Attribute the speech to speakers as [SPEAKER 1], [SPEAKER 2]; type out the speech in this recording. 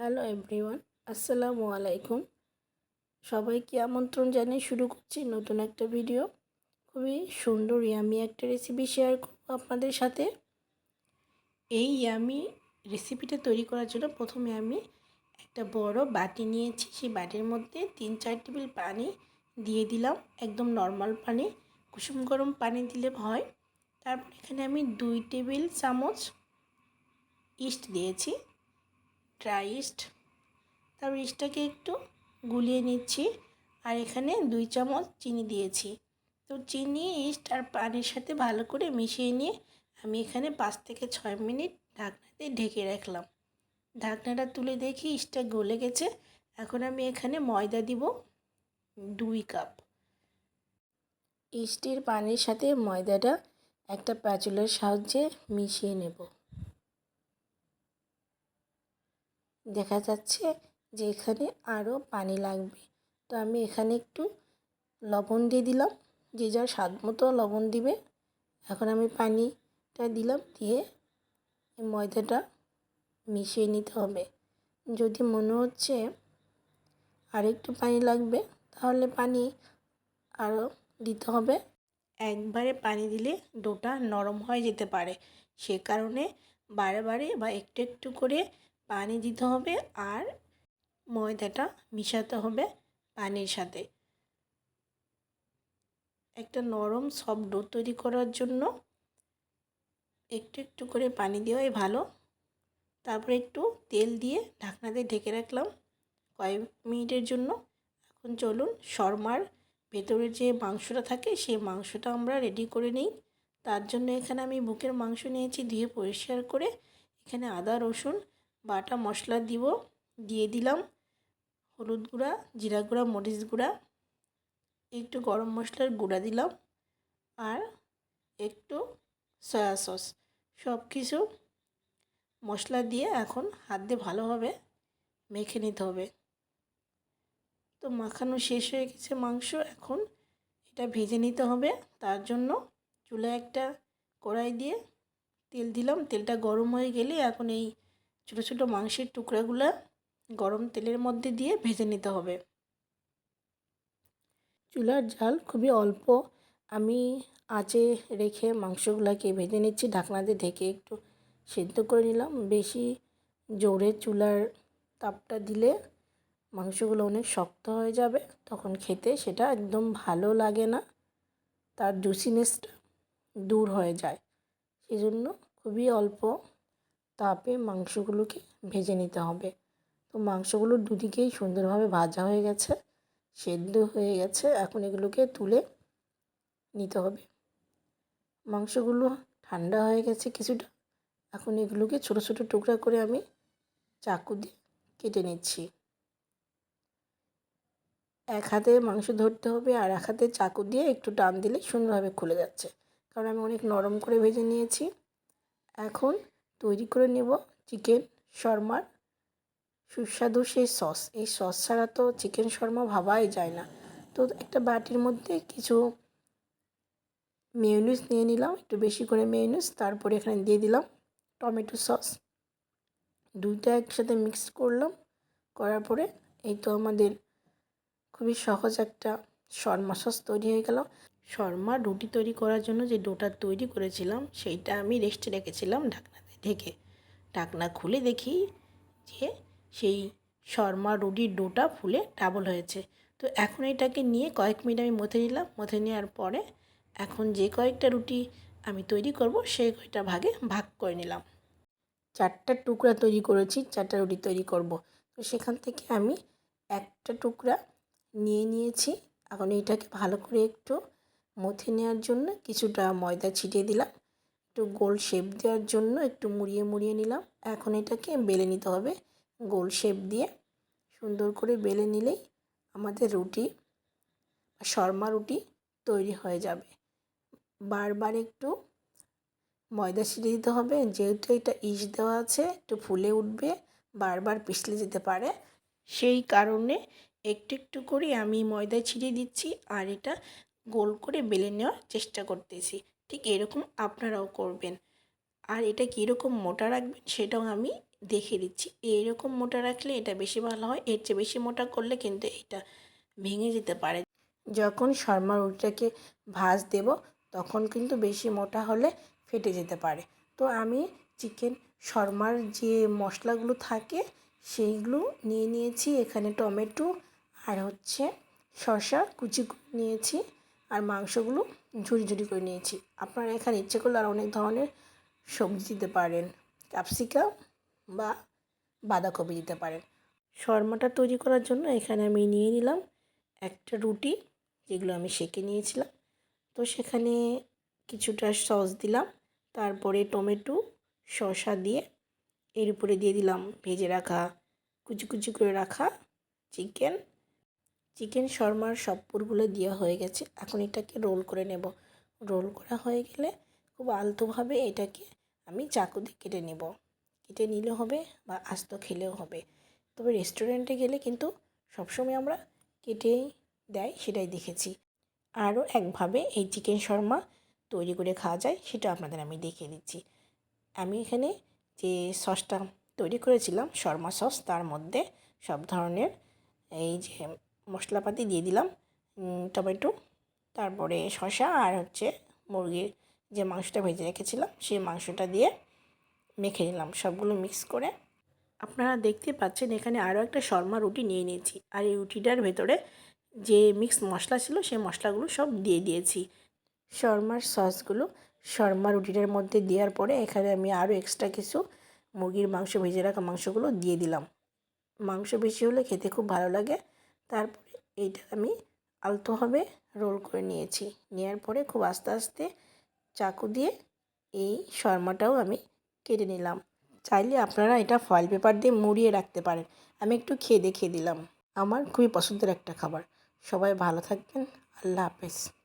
[SPEAKER 1] Hello everyone আসসালামু আলাইকুম সবাইকে আমন্ত্রণ জানিয়ে শুরু করছি নতুন একটা ভিডিও খুবই সুন্দর ইয়ামি একটা রেসিপি শেয়ার করব আপনাদের সাথে। এই ইয়ামি রেসিপিটা তৈরি করার জন্য প্রথমে আমি একটা বড় বাটি নিয়েছি। সেই বাটির মধ্যে তিন, চার টেবিল পানি দিয়ে দিলাম। একদম নর্মাল পানি, কুসুম গরম পানি দিলে হয়। তারপর এখানে আমি দুই টেবিল চামচ ইস্ট দিয়েছি। ড্রাই ইস্ট তারপর ইস্টটাকে একটু গুলিয়ে নিচ্ছি আর এখানে দুই চামচ চিনি দিয়েছি। তো চিনি ইস্ট আর পানির সাথে ভালো করে মিশিয়ে নিয়ে আমি এখানে পাঁচ থেকে ছয় মিনিট ঢাকনাতে ঢেকে রাখলাম। ঢাকনাটা তুলে দেখি ইস্টটা গলে গেছে। এখন আমি এখানে ময়দা দিব দুই কাপ। ইস্টের পানির সাথে ময়দাটা একটা প্যাচুলের সাহায্যে মিশিয়ে নেব। দেখা যাচ্ছে যে এখানে আরও পানি লাগবে। তো আমি এখানে একটু লবণ দিয়ে দিলাম। যে যার স্বাদ মতো লবণ দিবে। এখন আমি পানিটা দিলাম দিয়ে ময়দাটা মিশিয়ে নিতে হবে। যদি মনে হচ্ছে আর একটু পানি লাগবে, তাহলে পানি আরও দিতে হবে। একবারে পানি দিলে ডোটা নরম হয়ে যেতে পারে। সে কারণে বারে বারে বা একটু একটু করে পানি দিতে হবে আর ময়দাটা মিশাতে হবে পানির সাথে। একটা নরম সফট ডো তৈরি করার জন্য একটু একটু করে পানি দেওয়াই ভালো। তারপরে একটু তেল দিয়ে ঢাকনাতে ঢেকে রাখলাম কয়েক মিনিটের জন্য। এখন চলুন শর্মার ভেতরে যে মাংসটা থাকে সেই মাংসটা আমরা রেডি করে নিই। তার জন্য এখানে আমি বুকের মাংস নিয়েছি, ধুয়ে পরিষ্কার করে এখানে আদা, রসুন বাটা মশলা দিব, দিয়ে দিলাম হলুদ গুঁড়া, জিরা গুঁড়া, মরিচ গুঁড়া, একটু গরম মশলার গুঁড়া দিলাম আর একটু সয়া সস। সব কিছু মশলা দিয়ে এখন হাত দিয়ে ভালোভাবে মেখে নিতে হবে। তো মাখানো শেষ হয়ে গেছে মাংস, এখন এটা ভেজে নিতে হবে। তার জন্য চুলায় একটা কড়াই দিয়ে তেল দিলাম। তেলটা গরম হয়ে গেলে এখন এই ছোটো ছোটো মাংসের টুকরাগুলো গরম তেলের মধ্যে দিয়ে ভেজে নিতে হবে। চুলার জাল খুবই অল্প। আমি আঁচে রেখে মাংসগুলোকে ভেজে নিচ্ছি, ঢাকনা দিয়ে ঢেকে একটু সেদ্ধ করে নিলাম। বেশি জোরে চুলার তাপটা দিলে মাংসগুলো অনেক শক্ত হয়ে যাবে, তখন খেতে সেটা একদম ভালো লাগে না, তার জুসিনেসটা দূর হয়ে যায়। সেজন্য খুবই অল্প তাপে মাংসগুলোকে ভেজে নিতে হবে। তো মাংসগুলো দুদিকেই সুন্দরভাবে ভাজা হয়ে গেছে, সেদ্ধ হয়ে গেছে। এখন এগুলোকে তুলে নিতে হবে। মাংসগুলো ঠান্ডা হয়ে গেছে কিছুটা। এখন এগুলোকে ছোটো ছোটো টুকরা করে আমি চাকু দিয়ে কেটে নিচ্ছি। এক হাতে মাংস ধরতে হবে আর এক হাতে চাকু দিয়ে একটু টান দিলে সুন্দরভাবে খুলে যাচ্ছে। কারণ আমি অনেক নরম করে ভেজে নিয়েছি। এখন তৈরি করে নেব চিকেন শর্মার সুস্বাদু সেই সস। এই সস ছাড়া তো চিকেন শর্মা ভাবাই যায় না। তো একটা বাটির মধ্যে কিছু মেয়নিজ নিয়ে নিলাম, একটু বেশি করে মেয়নিজ তারপরে এখানে দিয়ে দিলাম টমেটো সস দুইটা একসাথে মিক্স করলাম, করার পরে এই তো আমাদের খুবই সহজ একটা শর্মা সস তৈরি হয়ে গেল। শর্মা রুটি তৈরি করার জন্য যে ডোটা তৈরি করেছিলাম, সেইটা আমি রেস্টে রেখেছিলাম ঢাকনাতে। ঢেকে ঢাকনা খুলে দেখি যে সেই শর্মা রুটির ডোটা ফুলে ডাবল হয়েছে। তো এখন এটাকে নিয়ে কয়েক মিনিট আমি মথে নিলাম। মথে নেওয়ার পরে এখন যে কয়েকটা রুটি আমি তৈরি করব, সেই কয়টা ভাগে ভাগ করে নিলাম। চারটা টুকরা তৈরি করেছি, চারটা রুটি তৈরি করব। তো সেখান থেকে আমি একটা টুকরা নিয়ে নিয়েছি। এখন এইটাকে ভালো করে একটু মথে নেওয়ার জন্য কিছুটা ময়দা ছিটিয়ে দিলাম। একটু গোল শেপ দেওয়ার জন্য একটু মুড়িয়ে মুড়িয়ে নিলাম। এখন এটাকে বেলে নিতে হবে। গোল শেপ দিয়ে সুন্দর করে বেলে নিলেই আমাদের রুটি শর্মা রুটি তৈরি হয়ে যাবে। বারবার একটু ময়দা ছিটিয়ে দিতে হবে। যেহেতু এটা ইস দেওয়া আছে, একটু ফুলে উঠবে, বারবার পিছলে যেতে পারে। সেই কারণে একটু একটু করে আমি ময়দা ছিটিয়ে দিচ্ছি। আর এটা গোল করে বেলে নেওয়ার চেষ্টা করতেছি। ঠিক এরকম আপনারাও করবেন। আর এটা কীরকম মোটা রাখবেন সেটাও আমি দেখে দিচ্ছি। এইরকম মোটা রাখলে এটা বেশি ভালো হয়, এর চেয়ে বেশি মোটা করলে কিন্তু এটা ভেঙে যেতে পারে। যখন শর্মা রুটিটাকে ভাজ দেব, তখন কিন্তু বেশি মোটা হলে ফেটে যেতে পারে। তো আমি চিকেন শর্মার যে মশলাগুলো থাকে, সেইগুলো নিয়ে নিয়েছি। এখানে টমেটো আর হচ্ছে শসা কুচি নিয়েছি। আর মাংসগুলো ঝুরি ঝুরি করে নিয়েছি। আপনারা এখানে ইচ্ছে করলে আর অনেক ধরনের সবজি দিতে পারেন। ক্যাপসিকাম বা বাঁধাকপি দিতে পারেন। শর্মাটা তৈরি করার জন্য এখানে আমি নিয়ে নিলাম একটা রুটি, যেগুলো আমি সেঁকে নিয়েছিলাম। তো সেখানে কিছুটা সস দিলাম, তারপরে টমেটো, শসা দিয়ে এর উপরে দিয়ে দিলাম, ভেজে রাখা, কুচি কুচি করে রাখা চিকেন চিকেন শর্মার সব পুরগুলো দেওয়া হয়ে গেছে। এখন এটাকে রোল করে নেব। রোল করা হয়ে গেলে খুব আলতোভাবে এটাকে আমি চাকু দিয়ে কেটে নেব। কেটে নিলেও হবে বা আস্ত খেলেও হবে। তবে রেস্টুরেন্টে গেলে কিন্তু সবসময় আমরা কেটেই দেয় সেটাই দেখেছি। আরও একভাবে এই চিকেন শর্মা তৈরি করে খাওয়া যায় সেটা আপনাদের আমি দেখিয়ে দিচ্ছি। আমি এখানে যে সসটা তৈরি করেছিলাম শর্মা সস তার মধ্যে সব ধরনের এই যে মশলাপাতি দিয়ে দিলাম টমেটো, তারপরে শসা আর হচ্ছে মুরগির যে মাংসটা ভেজে রেখেছিলাম, সেই মাংসটা দিয়ে মেখে নিলাম, সবগুলো মিক্স করে। আপনারা দেখতে পাচ্ছেন এখানে আরও একটা শর্মা রুটি নিয়ে নিয়েছি, আর এই রুটিটার ভেতরে যে মিক্স মশলা ছিল, সেই মশলাগুলো সব দিয়ে দিয়েছি। শর্মার সসগুলো শর্মা রুটিটার মধ্যে দেওয়ার পরে এখানে আমি আরও এক্সট্রা কিছু মুরগির মাংস, ভেজে রাখা মাংসগুলো দিয়ে দিলাম। মাংস বেশি হলে খেতে খুব ভালো লাগে। তারপরে এইটা আমি আলতোভাবে রোল করে নিয়েছি। নেওয়ার পরে খুব আস্তে আস্তে চাকু দিয়ে এই শর্মাটাও আমি কেটে নিলাম। চাইলে আপনারা এটা ফয়েল পেপার দিয়ে মুড়িয়ে রাখতে পারেন। আমি একটু খেয়ে দেখিয়ে দিলাম। আমার খুবই পছন্দের একটা খাবার। সবাই ভালো থাকবেন। আল্লাহ হাফেজ।